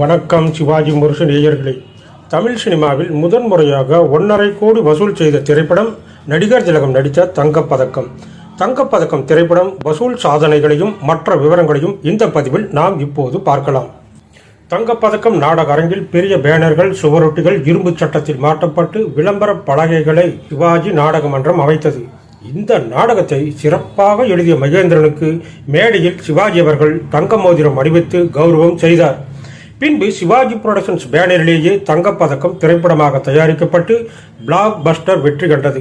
வணக்கம் சிவாஜி முரசு நேயர்களே. தமிழ் சினிமாவில் முதன்முறையாக ஒன்றரை கோடி வசூல் செய்த திரைப்படம் நடிகர் திலகம் நடித்த தங்கப்பதக்கம். தங்கப்பதக்கம் திரைப்படம் வசூல் சாதனைகளையும் மற்ற விவரங்களையும் இந்த பதிவில் நாம் இப்போது பார்க்கலாம். தங்கப்பதக்கம் நாடக அரங்கில் பெரிய பேனர்கள் சுவரொட்டிகள் இரும்பு சட்டத்தில் மாட்டப்பட்டு விளம்பர பலகைகளை சிவாஜி நாடகமன்றம் அமைத்தது. இந்த நாடகத்தை சிறப்பாக எழுதிய மகேந்திரனுக்கு மேடையில் சிவாஜி அவர்கள் தங்க மோதிரம் அணிவித்து கௌரவம் செய்தார். பின்பு சிவாஜி புரொடக்ஷன்ஸ் பேனரிலேயே தங்கப்பதக்கம் திரைப்படமாக தயாரிக்கப்பட்டு பிளாக் பஸ்டர் வெற்றி கண்டது.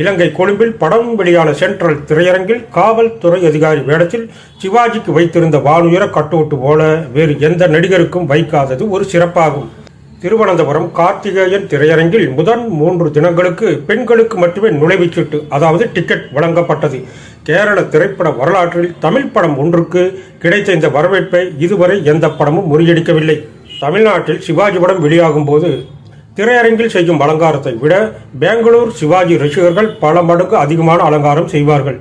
இலங்கை கொழும்பில் படம் வெளியான சென்ட்ரல் திரையரங்கில் காவல்துறை அதிகாரி வேடத்தில் சிவாஜிக்கு வைத்திருந்த வானுயர கட்டவுட்டு போல வேறு எந்த நடிகருக்கும் வைக்காதது ஒரு சிறப்பாகும். திருவனந்தபுரம் கார்த்திகேயன் திரையரங்கில் முதன் மூன்று தினங்களுக்கு பெண்களுக்கு மட்டுமே நுழைவுச்சீட்டு அதாவது டிக்கெட் வழங்கப்பட்டது. கேரள திரைப்பட வரலாற்றில் தமிழ் படம் ஒன்றுக்கு கிடைத்த இந்த வரவேற்பை இதுவரை எந்த படமும் முறியடிக்கவில்லை. தமிழ்நாட்டில் சிவாஜி படம் வெளியாகும் போது திரையரங்கில் செய்யும் அலங்காரத்தை விட பெங்களூர் சிவாஜி ரசிகர்கள் பல மடங்கு அதிகமான அலங்காரம் செய்வார்கள்.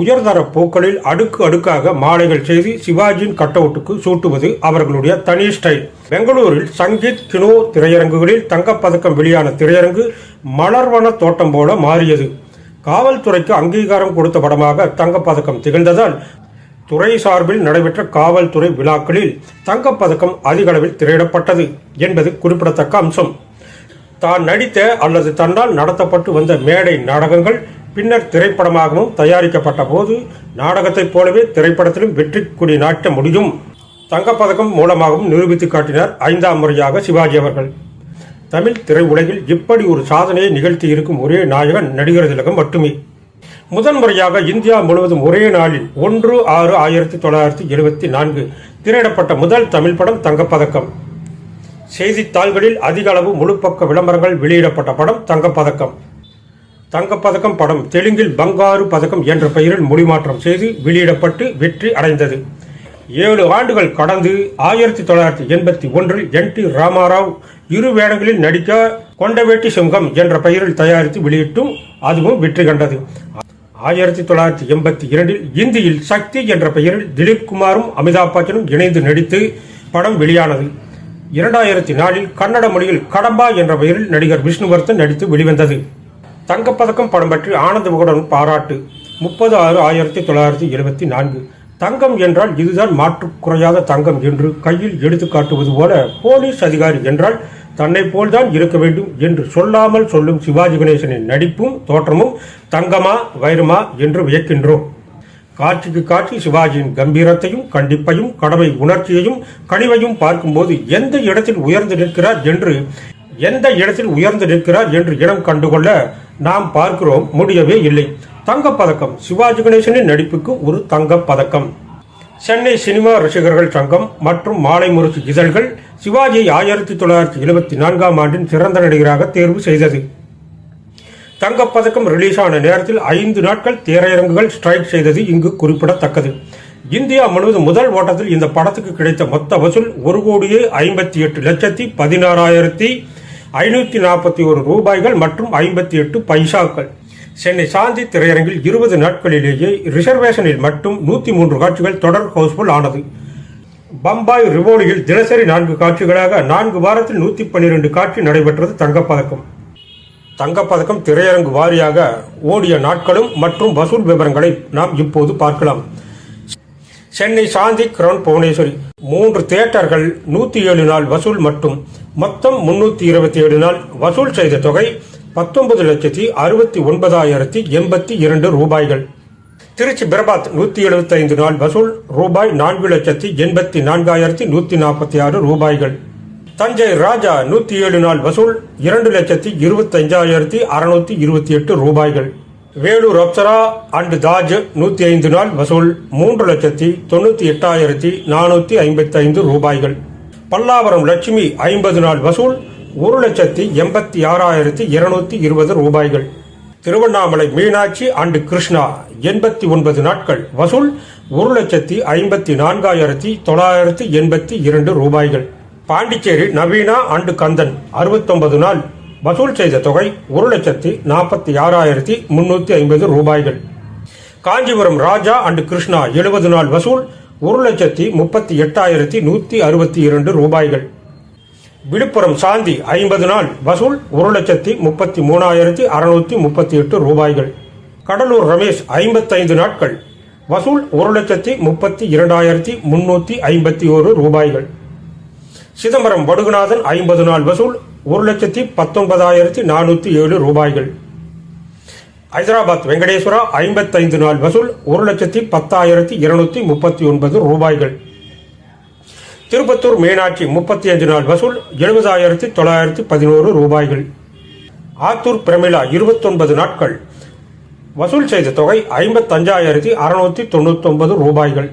உயர்தர பூக்களில் அடுக்கு அடுக்காக மாலைகள் செய்து சிவாஜியின் கட்டவுட்டுக்கு சூட்டுவது அவர்களுடைய தனி ஸ்டைல் பெங்களூரில் சங்கீத் கினோ திரையரங்குகளில் தங்கப்பதக்கம் வெளியான திரையரங்கு மலர்வன தோட்டம் போல மாறியது. காவல்துறைக்கு அங்கீகாரம் கொடுத்த படமாக தங்கப்பதக்கம் திகழ்ந்ததால் துறை சார்பில் நடைபெற்ற காவல்துறை விழாக்களில் தங்கப்பதக்கம் அதிக அளவில் திரையிடப்பட்டது என்பது குறிப்பிடத்தக்க அம்சம். தான் நடித்த அல்லது தன்னால் நடத்தப்பட்டு வந்த மேடை நாடகங்கள் பின்னர் திரைப்படமாகவும் தயாரிக்கப்பட்ட போது நாடகத்தைப் போலவே திரைப்படத்திலும் வெற்றி கொடி நாட்ட முடியும். தங்கப்பதக்கம் மூலமாகவும் நிரூபித்து காட்டினார் ஐந்தாம் முறையாக சிவாஜி அவர்கள். தமிழ் திரையுலகில் இப்படி ஒரு சாதனையை நிகழ்த்தி இருக்கும் ஒரே நாயகன் நடிகர் திலகம் மட்டுமே. முதன்முறையாக இந்தியா முழுவதும் ஒரே நாளில் ஒன்று ஆறு ஆயிரத்தி தொள்ளாயிரத்தி எழுபத்தி நான்கு திரையிடப்பட்ட முதல் தமிழ் படம் தங்கப்பதக்கம். செய்தித்தாள்களில் அதிக அளவு முழுப்பக்க விளம்பரங்கள் வெளியிடப்பட்ட படம் தங்கப்பதக்கம். தங்கப்பதக்கம் படம் தெலுங்கில் பங்காரு பதக்கம் என்ற பெயரில் மொழிமாற்றம் செய்து வெளியிடப்பட்டு வெற்றி அடைந்தது. ஏழு ஆண்டுகள் கடந்து ஆயிரத்தி தொள்ளாயிரத்தி எண்பத்தி ஒன்றில் என் டி ராமாராவ் இரு வேடங்களில் நடிக்க கொண்டவேட்டி சிங்கம் என்ற பெயரில் தயாரித்து வெளியிட்டும் அதுவும் வெற்றி கண்டது. ஆயிரத்தி தொள்ளாயிரத்தி எண்பத்தி இரண்டில் இந்தியில் சக்தி என்ற பெயரில் திலீப் குமாரும் அமிதாப் பச்சனும் இணைந்து நடித்து படம் வெளியானது. இரண்டாயிரத்தி நாலில் கன்னட மொழியில் கடம்பா என்ற பெயரில் நடிகர் விஷ்ணுவர்தன் நடித்து வெளிவந்தது. தங்கப்பதக்கம் படம் பற்றி ஆனந்த விகடன் பாராட்டு. முப்பது ஆறு ஆயிரத்தி தொள்ளாயிரத்தி எழுபத்தி நான்கு. தங்கம் என்றால் இதுதான் மாற்று குறையாத தங்கம் என்று கையில் எடுத்து காட்டுவது போல போலீஸ் அதிகாரி என்றால் தன்னை போல்தான் இருக்க வேண்டும் என்று சொல்லாமல் சொல்லும் சிவாஜி கணேசனின் நடிப்பும் தோற்றமும் தங்கமா வைரமா என்று வியக்கின்றோம். காட்சிக்கு காட்சி சிவாஜியின் கம்பீரத்தையும் கண்டிப்பையும் கடமை உணர்ச்சியையும் கனிவையும் பார்க்கும்போது எந்த இடத்தில் உயர்ந்து நிற்கிறார் என்று எந்த இடத்தில் உயர்ந்து நிற்கிறார் என்று இடம் கண்டுகொள்ள நாம் பார்க்கிறோம் முடியவே இல்லை. தங்கப்பதக்கம். சிவாஜி கணேசனின் நடிப்புக்கு ஒரு தங்கப் பதக்கம் சென்னை சினிமா ரசிகர்கள் சங்கம் மற்றும் மாலை முரசு இதழ்கள் சிவாஜியை ஆயிரத்தி தொள்ளாயிரத்தி எழுபத்தி நான்காம் ஆண்டின் சிறந்த நடிகராக தேர்வு செய்தது. தங்கப்பதக்கம் ரிலீஸ் ஆன நேரத்தில் ஐந்து நாட்கள் திரையரங்குகள் ஸ்ட்ரைக் செய்தது இங்கு குறிப்பிடத்தக்கது. இந்தியா முழுவதும் முதல் ஓட்டத்தில் இந்த படத்துக்கு கிடைத்த மொத்த வசூல் ஒரு கோடியே ஐம்பத்தி எட்டு லட்சத்தி பதினாறாயிரத்தி ஐநூத்தி நாற்பத்தி ஒரு ரூபாய்கள் மற்றும் ஐம்பத்தி எட்டு பைசாக்கள். சென்னை சாந்தி திரையரங்கில் இருபது நாட்களிலேயே ரிசர்வேஷனில் மட்டும் நூத்தி மூன்று காட்சிகள் தொடர் ஹவுஸ்ஃபுல் ஆனது. பம்பாய் ரிவோலியில் தினசரி நான்கு காட்சிகளாக நான்கு வாரத்தில் நூத்தி பன்னிரண்டு காட்சி நடைபெற்றது தங்கப்பதக்கம். தங்கப்பதக்கம் திரையரங்கு வாரியாக ஓடிய நாட்களும் மற்றும் வசூல் விவரங்களை நாம் இப்போது பார்க்கலாம். சென்னை சாந்தி கிரவுன் புவனேஸ்வரி. மூன்று தியேட்டர்கள் நூத்தி ஏழு நாள் வசூல் மற்றும் மொத்தம் முன்னூத்தி இருபத்தி ஏழு நாள் வசூல் செய்த தொகை பத்தொன்பது லட்சத்தி அறுபத்தி ஒன்பதாயிரத்தி எண்பத்தி இரண்டு ரூபாய்கள். திருச்சி பிரபாத் நூத்தி எழுபத்தி ஐந்து நாள் வசூல் ரூபாய் நான்கு லட்சத்தி எண்பத்தி நான்காயிரத்தி நூத்தி நாற்பத்தி ஆறு ரூபாய்கள். தஞ்சை ராஜா நூத்தி ஏழு நாள் வசூல் இரண்டு லட்சத்தி இருபத்தி அஞ்சாயிரத்தி அறுநூத்தி இருபத்தி எட்டு ரூபாய்கள். வேலூர் அப்சரா அண்ட் தாஜ் நூத்தி ஐந்து நாள் வசூல் மூன்று லட்சத்தி தொண்ணூத்தி எட்டாயிரத்தி நானூத்தி ஐம்பத்தி ஐந்து ரூபாய்கள். பல்லாவரம் லட்சுமி ஐம்பது நாள் வசூல் ஒரு லட்சத்தி எண்பத்தி ஆறாயிரத்தி இருநூத்தி இருபது ரூபாய்கள். திருவண்ணாமலை மீனாட்சி அண்டு கிருஷ்ணா எண்பத்தி ஒன்பது நாட்கள் வசூல் ஒரு லட்சத்தி ஐம்பத்தி நான்காயிரத்தி தொள்ளாயிரத்தி எண்பத்தி இரண்டு ரூபாய்கள். பாண்டிச்சேரி நவீனா அண்டு கந்தன் அறுபத்தொன்பது நாள் வசூல் செய்த தொகை ஒரு லட்சத்தி நாற்பத்தி ஆறாயிரத்தி முன்னூத்தி ஐம்பது ரூபாய்கள். காஞ்சிபுரம் ராஜா அண்டு கிருஷ்ணா எழுபது நாள் வசூல் ஒரு லட்சத்தி முப்பத்தி எட்டாயிரத்தி நூற்றி அறுபத்தி இரண்டு ரூபாய்கள். விழுப்புரம் சாந்தி ஐம்பது நாள் வசூல் ஒரு லட்சத்தி முப்பத்தி மூணாயிரத்தி அறுநூற்றி முப்பத்தி எட்டு ரூபாய்கள். கடலூர் ரமேஷ் ஐம்பத்தைந்து நாட்கள் வசூல் ஒரு லட்சத்தி முப்பத்தி இரண்டாயிரத்தி முன்னூற்றி ஐம்பத்தி ஒரு ரூபாய்கள். சிதம்பரம் வடுகுநாதன் ஐம்பது நாள் வசூல் ஒரு லட்சத்தி பத்தொன்பதாயிரத்தி நானூற்றி ஏழு ரூபாய்கள். ஹைதராபாத் வெங்கடேஸ்வரா ஐம்பத்தைந்து நாள் வசூல் ஒரு லட்சத்தி பத்தாயிரத்தி இருநூத்தி முப்பத்தி ஒன்பது ரூபாய்கள். திருப்பத்தூர் மீனாட்சி முப்பத்தி அஞ்சு நாள் வசூல் எழுபதாயிரத்தி தொள்ளாயிரத்தி பதினோரு ரூபாய்கள். ஆத்தூர் பிரமிளா இருபத்தொன்பது நாட்கள். வசூல் செய்த தொகை ஐம்பத்தஞ்சாயிரத்தி அறுநூத்தி தொண்ணூத்தொன்பது ரூபாய்கள்.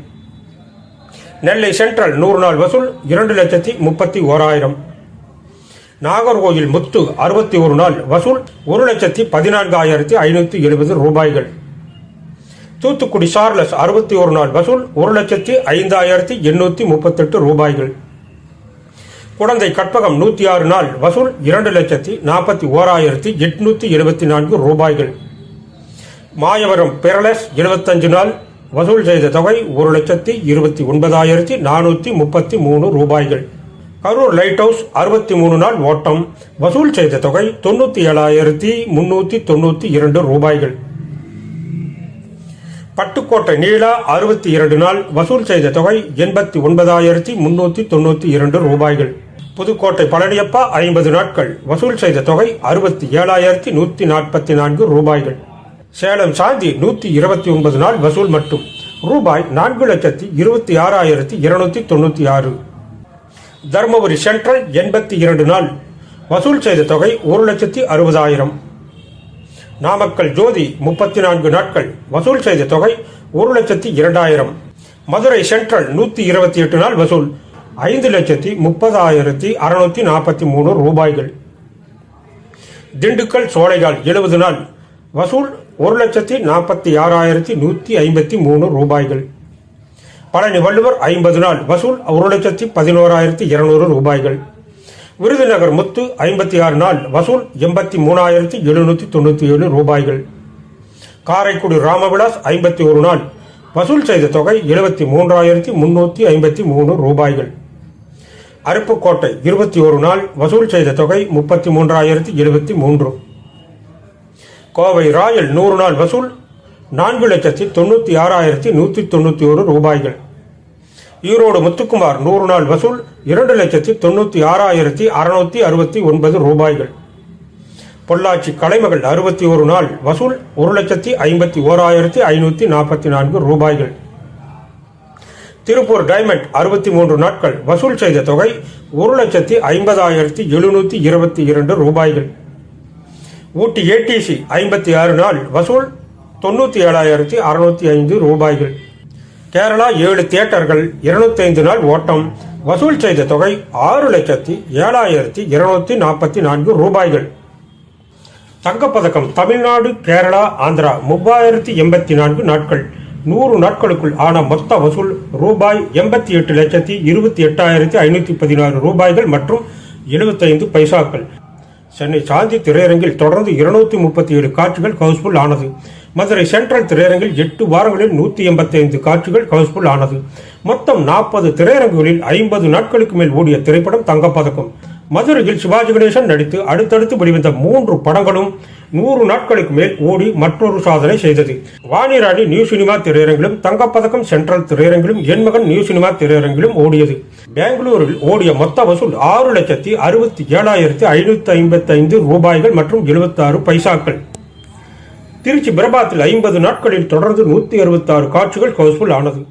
நெல்லை சென்ட்ரல் நூறு நாள் வசூல் இரண்டு லட்சத்தி முப்பத்தி ஓராயிரம். நாகர்கோயில் முத்து அறுபத்தி ஒரு நாள் வசூல் ஒரு லட்சத்தி பதினான்காயிரத்தி ஐநூற்றி எழுபது ரூபாய்கள். தூத்துக்குடி சார்லஸ் அறுபத்தி ஒரு நாள் வசூல் ஒரு லட்சத்தி ஐந்தாயிரத்தி எண்ணூற்றி முப்பத்தெட்டு ரூபாய்கள். குழந்தை கற்பகம் நூற்றி ஆறு நாள் வசூல் இரண்டு லட்சத்தி நாற்பத்தி ஓராயிரத்தி எட்நூற்றி எழுபத்தி நான்கு ரூபாய்கள். மாயவரம் பெரலஸ் எழுபத்தஞ்சு நாள் வசூல் செய்த தொகை ஒரு லட்சத்தி இருபத்தி ஒன்பதாயிரத்தி நானூற்றி முப்பத்தி மூணு ரூபாய்கள். கரூர் லைட் ஹவுஸ் அறுபத்தி மூணு நாள் ஓட்டம். வசூல் செய்த தொகை தொண்ணூற்றி ஏழாயிரத்தி முன்னூற்றி தொண்ணூற்றி இரண்டு ரூபாய்கள். பட்டுக்கோட்டை நீலா அறுபத்தி இரண்டு நாள். வசூல் செய்த தொகை எண்பத்தி ஒன்பதாயிரத்தி முன்னூற்றி தொண்ணூற்றி இரண்டு ரூபாய்கள். புதுக்கோட்டை பழனியப்பா ஐம்பது நாட்கள். வசூல் செய்த தொகை அறுபத்தி ஏழாயிரத்தி நூற்றி நாற்பத்தி நான்கு ரூபாய்கள். சேலம் சாந்தி நூற்றி இருபத்தி ஒன்பது நாள் வசூல் மட்டும். ரூபாய் நான்கு லட்சத்தி இருபத்தி ஆறாயிரத்தி இருநூத்தி தொண்ணூற்றி ஆறு. தருமபுரி சென்ட்ரல் எண்பத்தி இரண்டு நாள் வசூல் செய்த தொகை ஒரு லட்சத்தி அறுபதாயிரம். நாமக்கல் ஜோதி முப்பத்தி நான்கு நாட்கள் வசூல் செய்த தொகை ஒரு லட்சத்தி இரண்டாயிரம். மதுரை சென்ட்ரல் நூற்றி இருபத்தி எட்டு நாள் வசூல் ஐந்து லட்சத்தி முப்பதாயிரத்தி அறுநூத்தி நாற்பத்தி மூணு ரூபாய்கள். திண்டுக்கல் சோலைகால் எழுபது நாள் வசூல் ஒரு லட்சத்தி நாற்பத்தி ஆறாயிரத்தி நூற்றி ஐம்பத்தி மூணு ரூபாய்கள். பழனி வள்ளுவர் ஐம்பது நாள். வசூல் ஒரு லட்சத்தி பதினோராயிரத்தி இருநூறு ரூபாய்கள். விருதுநகர் முத்து ஐம்பத்தி ஆறு நாள். வசூல் எண்பத்தி மூணாயிரத்தி எழுநூற்றி தொண்ணூற்றி ஏழு ரூபாய்கள். காரைக்குடி ராமவிலாஸ் ஐம்பத்தி ஒரு நாள். வசூல் செய்த தொகை எழுபத்தி மூன்றாயிரத்தி முன்னூற்றி ஐம்பத்தி மூணு ரூபாய்கள். அருப்புக்கோட்டை இருபத்தி ஒரு நாள். வசூல் செய்த தொகை முப்பத்தி மூன்றாயிரத்தி எழுபத்தி மூன்று. கோவை ராயல் நூறு நாள். வசூல் நான்கு லட்சத்தி தொண்ணூற்றி ஆறாயிரத்தி நூற்றி தொண்ணூற்றி ஒரு ரூபாய்கள். ஈரோடு முத்துக்குமார் நூறு நாள் வசூல் இரண்டு லட்சத்தி தொண்ணூற்றி ஆறாயிரத்தி அறுநூத்தி அறுபத்தி ஒன்பது ரூபாய்கள். பொள்ளாச்சி கலைமகள் அறுபத்தி ஒரு நாள் வசூல் ஒரு லட்சத்தி ஐம்பத்தி ஓராயிரத்தி ஐநூற்றி நாற்பத்தி நான்கு ரூபாய்கள். திருப்பூர் டைமண்ட் அறுபத்தி மூன்று நாட்கள் வசூல் செய்த தொகை ஒரு லட்சத்தி ஐம்பதாயிரத்தி எழுநூற்றி இருபத்தி இரண்டு ரூபாய்கள். ஊட்டி ஏடிசி ஐம்பத்தி ஆறு நாள் வசூல் தொண்ணூற்றி ஏழாயிரத்தி அறுநூத்தி ஐந்து ரூபாய்கள். கேரளா ஏழு தியேட்டர்கள் இருநூத்தி ஐந்து நாள் ஓட்டம். வசூல் செய்த தொகை ஆறு லட்சத்தி ஏழாயிரத்தி இருநூத்தி நாற்பத்தி நான்கு ரூபாய்கள். தங்கப்பதக்கம் தமிழ்நாடு கேரளா ஆந்திரா மூவாயிரத்தி எண்பத்தி நான்கு நாட்கள். நூறு நாட்களுக்குள் ஆன மொத்த வசூல் ரூபாய் எண்பத்தி எட்டு லட்சத்தி இருபத்தி எட்டாயிரத்தி ஐநூற்றி பதினாறு ரூபாய்கள் மற்றும் எழுபத்தைந்து பைசாக்கள். சென்னை சாந்தி திரையரங்கில் தொடர்ந்து இருநூத்தி முப்பத்தி ஏழு காட்சிகள் ஹவுஸ்ஃபுல் ஆனது. மதுரை சென்ட்ரல் திரையரங்கில் எட்டு வாரங்களில் நூற்றி எண்பத்தி ஐந்து காட்சிகள் ஹவுஸ்ஃபுல் ஆனது. மொத்தம் நாற்பது திரையரங்குகளில் ஐம்பது நாட்களுக்கு மேல் ஓடிய திரைப்படம் தங்கப்பதக்கம். மதுரையில் சிவாஜி கணேசன் நடித்து அடுத்தடுத்து வெளிவந்த மூன்று படங்களும் நூறு நாட்களுக்கு மேல் ஓடி மற்றொரு சாதனை செய்தது. வாணிராணி நியூ சினிமா திரையரங்கிலும் தங்கப்பதக்கம் சென்ட்ரல் திரையரங்கிலும் என்மகன் நியூ சினிமா திரையரங்கிலும் ஓடியது. பெங்களூரில் ஓடிய மொத்த வசூல் ஆறு லட்சத்தி அறுபத்தி ஏழாயிரத்தி ஐநூத்தி ஐம்பத்தி ஐந்து ரூபாய்கள் மற்றும் எழுபத்தாறு பைசாக்கள். திருச்சி பிரபாத்தில் ஐம்பது நாட்களில் தொடர்ந்து நூற்றி அறுபத்தாறு காட்சிகள் ஹவுஸ்ஃபுல் ஆனது